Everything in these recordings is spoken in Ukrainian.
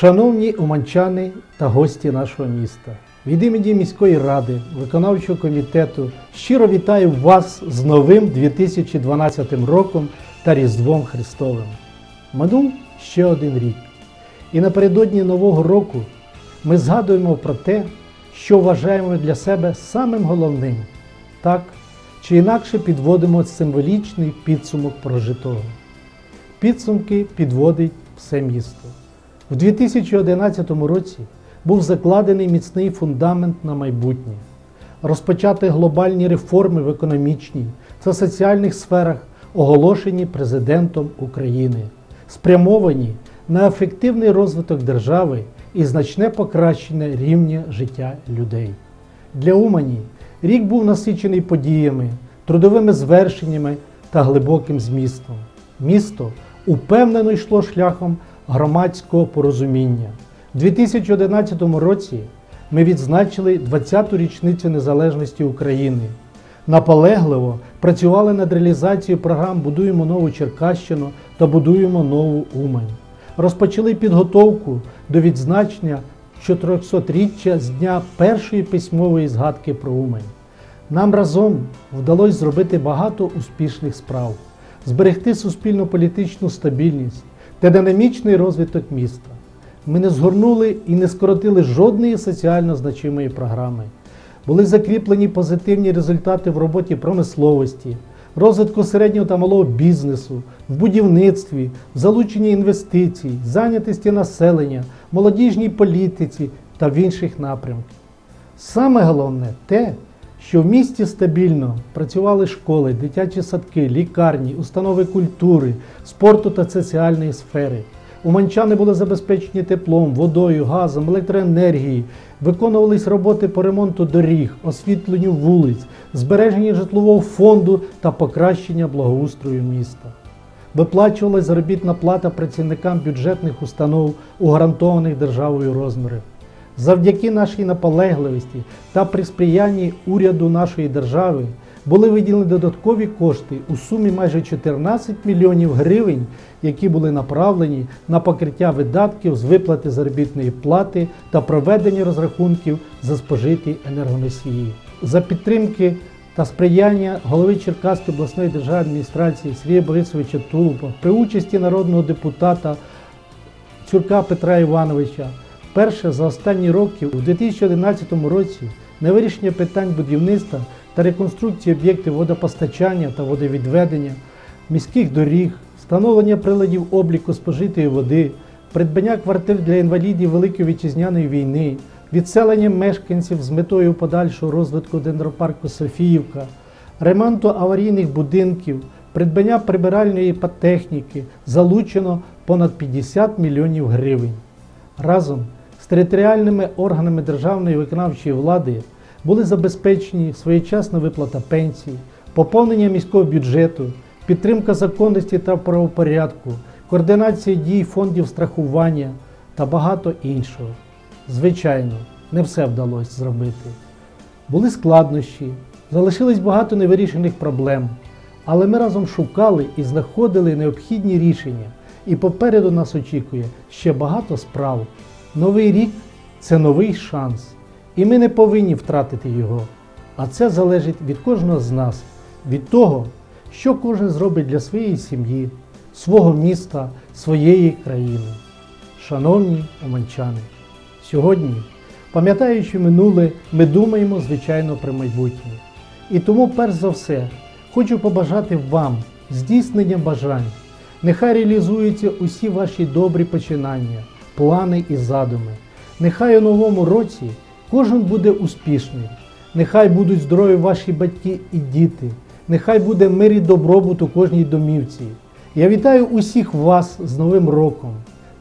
Шановні уманчани та гості нашого міста, від імені міської ради, виконавчого комітету щиро вітаю вас з новим 2012 роком та Різдвом Христовим. Минув ще один рік. І напередодні Нового року ми згадуємо про те, що вважаємо для себе самим головним. Так чи інакше підводимо символічний підсумок прожитого. Підсумки підводить все місто. У 2011 році був закладений міцний фундамент на майбутнє, розпочати глобальні реформи в економічній та соціальних сферах, оголошені президентом України, спрямовані на ефективний розвиток держави і значне покращення рівня життя людей. Для Умані рік був насичений подіями, трудовими звершеннями та глибоким змістом. Місто упевнено йшло шляхом громадського порозуміння. У 2011 році ми відзначили 20-ту річницю незалежності України. Наполегливо працювали над реалізацією програм Будуємо нову Черкащину та Будуємо нову Умань. Розпочали підготовку до відзначення 400-річчя з дня першої письмової згадки про Умань. Нам разом вдалося зробити багато успішних справ, зберегти суспільно-політичну стабільність та динамічний розвиток міста. Ми не згорнули і не скоротили жодної соціально значимої програми. Були закріплені позитивні результати в роботі промисловості, розвитку середнього та малого бізнесу, в будівництві, в залученні інвестицій, зайнятості населення, молодіжній політиці та в інших напрямках. Саме головне те, що в місті стабільно працювали школи, дитячі садки, лікарні, установи культури, спорту та соціальної сфери. Уманчани були забезпечені теплом, водою, газом, електроенергією, виконувались роботи по ремонту доріг, освітленню вулиць, збереженню житлового фонду та покращення благоустрою міста. Виплачувалась заробітна плата працівникам бюджетних установ у гарантованих державою розмірах. Завдяки нашій наполегливості та при сприянні уряду нашої держави були виділені додаткові кошти у сумі майже 14 мільйонів гривень, які були направлені на покриття видатків з виплати заробітної плати та проведення розрахунків за спожиті енергоносії. За підтримки та сприяння голови Черкаської обласної державної адміністрації Сергія Борисовича Тулупа при участі народного депутата Цюрка Петра Івановича Перше за останні роки у 2011 році на вирішення питань будівництва та реконструкції об'єктів водопостачання та водовідведення, міських доріг, встановлення приладів обліку спожитої води, придбання квартир для інвалідів Великої вітчизняної війни, відселення мешканців з метою подальшого розвитку дендропарку Софіївка, ремонту аварійних будинків, придбання прибиральної техніки залучено понад 50 мільйонів гривень. Разом територіальними органами державної виконавчої влади були забезпечені своєчасна виплата пенсій, поповнення міського бюджету, підтримка законності та правопорядку, координація дій фондів страхування та багато іншого. Звичайно, не все вдалося зробити. Були складнощі, залишилось багато невирішених проблем, але ми разом шукали і знаходили необхідні рішення. І попереду нас очікує ще багато справ. Новий рік це новий шанс, і ми не повинні втратити його. А це залежить від кожного з нас, від того, що кожен зробить для своєї сім'ї, свого міста, своєї країни. Шановні уманчани, сьогодні, пам'ятаючи минуле, ми думаємо, звичайно, про майбутнє. І тому, перш за все, хочу побажати вам здійснення бажань. Нехай реалізуються усі ваші добрі починання, плани і задуми. Нехай у новому році кожен буде успішний. Нехай будуть здорові ваші батьки і діти. Нехай буде мир і добробут у кожній домівці. Я вітаю усіх вас з Новим роком,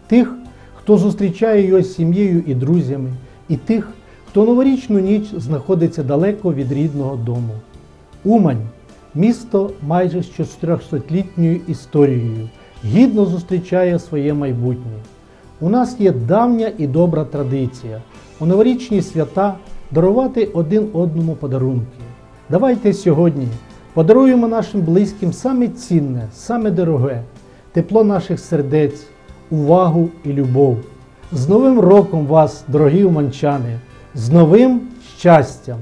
тих, хто зустрічає його з сім'єю і друзями, і тих, хто новорічну ніч знаходиться далеко від рідного дому. Умань Місто майже з 400-літньою історією гідно зустрічає своє майбутнє. У нас є давня і добра традиція у новорічні свята дарувати один одному подарунки. Давайте сьогодні подаруємо нашим близьким саме цінне, саме дороге, тепло наших сердець, увагу і любов. З Новим роком вас, дорогі уманчани, з новим щастям!